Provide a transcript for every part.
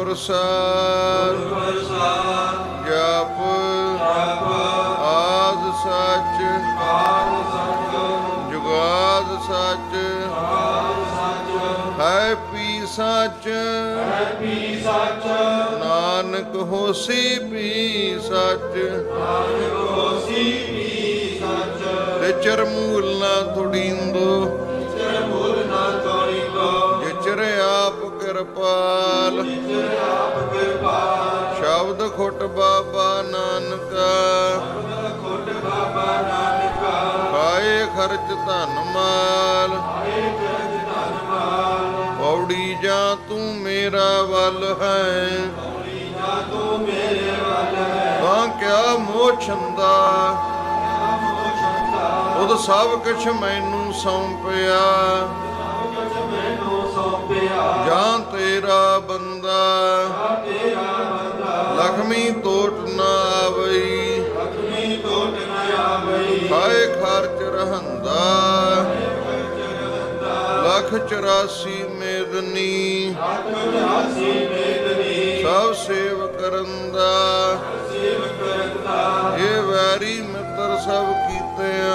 ਪ੍ਰਸਾਦ ਜਪ। ਆਦ ਸੱਚ। ਜੁਗਾਦ ਸੱਚ। ਹੈ ਪੀ ਸੱਚ। ਨਾਨਕ ਹੋਸੀ ਪੀ ਸੱਚ। ਵਿਚਰ ਮੂਲ ਨਾ ਤੁੜੀਂਦੋ ਕਿਰਪਾਲ ਸ਼ਬਦ ਖੁੱਟ ਬਾਬਾ ਨਾਨਕ। ਖਾਏ ਖਰਚ ਧਨ ਮਾਲ। ਪੌੜੀ ਜਾਂ ਤੂੰ ਮੇਰਾ ਵੱਲ ਹੈ। ਤਾਂ ਕਿਆ ਮੋਹ ਛੰਦਾ। ਉਦ ਸਭ ਕੁਛ ਮੈਨੂੰ ਸੌਂਪਿਆ। ਜਾਂ ਤੇਰਾ ਬੰਦਾ, ਲਖਮੀ ਤੋਟ ਨਾ ਆਵਈ। ਖਾਏ ਖਰਚ ਰਹੰਦਾ, ਲਖ 84 ਮੇਦਨੀ, ਸਭ ਸੇਵ ਕਰਨ ਦਾ ਇਹ ਵੈਰੀ ਮਿੱਤਰ ਸਭ ਕੀਤੇ ਆ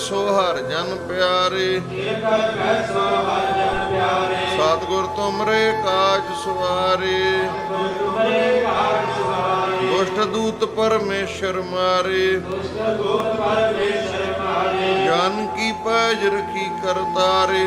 ਕਰ ਹਰ ਜਨ ਪਿਆਰੇ। ਸਤਿਗੁਰ ਤੁਮਰੇ ਕਾਜ ਸਵਾਰੇ। ਦੁਸ਼ਟ ਦੂਤ ਪਰਮੇਸ਼ਰ ਮਾਰੇ। ਜਨ ਕੀ ਪੈਜ ਰਖੀ ਕਰਤਾਰੇ।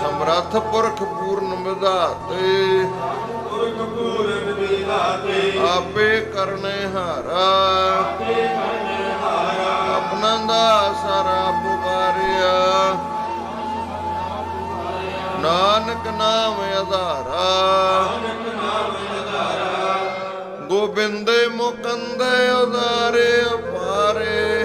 ਸਮਰੱਥ ਪੁਰਖ ਪੂਰਨ ਵਿਧਾਤੇ। ਆਪੇ ਕਰਨੇ ਹਾਰਾ। ਆਪਣਾ ਦਾ ਸਾਰਾ ਪੁਕਾਰਿਆ। ਨਾਨਕ ਨਾਮ ਆਧਾਰਾ। ਗੋਬਿੰਦੇ ਮੁਕੰਦੇ ਉਦਾਰੇ ਅਪਾਰੇ।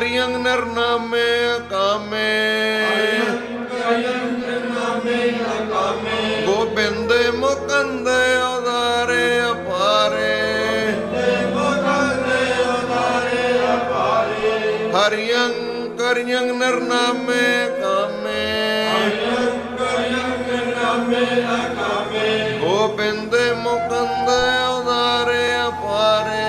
ਹਰਿਯੰ ਨਰਨਾਮੇ ਕਾਮੇ ਹਰਿਯੰ ਨਿਰਨਾਮੇ ਮੁਕੰਦ ਉਦਾਰੇ ਅਪਾਰੇ। ਹਰਿਯੰ ਕਰਿਯੰ ਨਿਰਨਾਮੇ ਕਾਮੇ ਹਰਿਯੰ ਕਰਿਯੰ ਮੁਕੰਦ ਉਦਾਰੇ ਅਪਾਰੇ।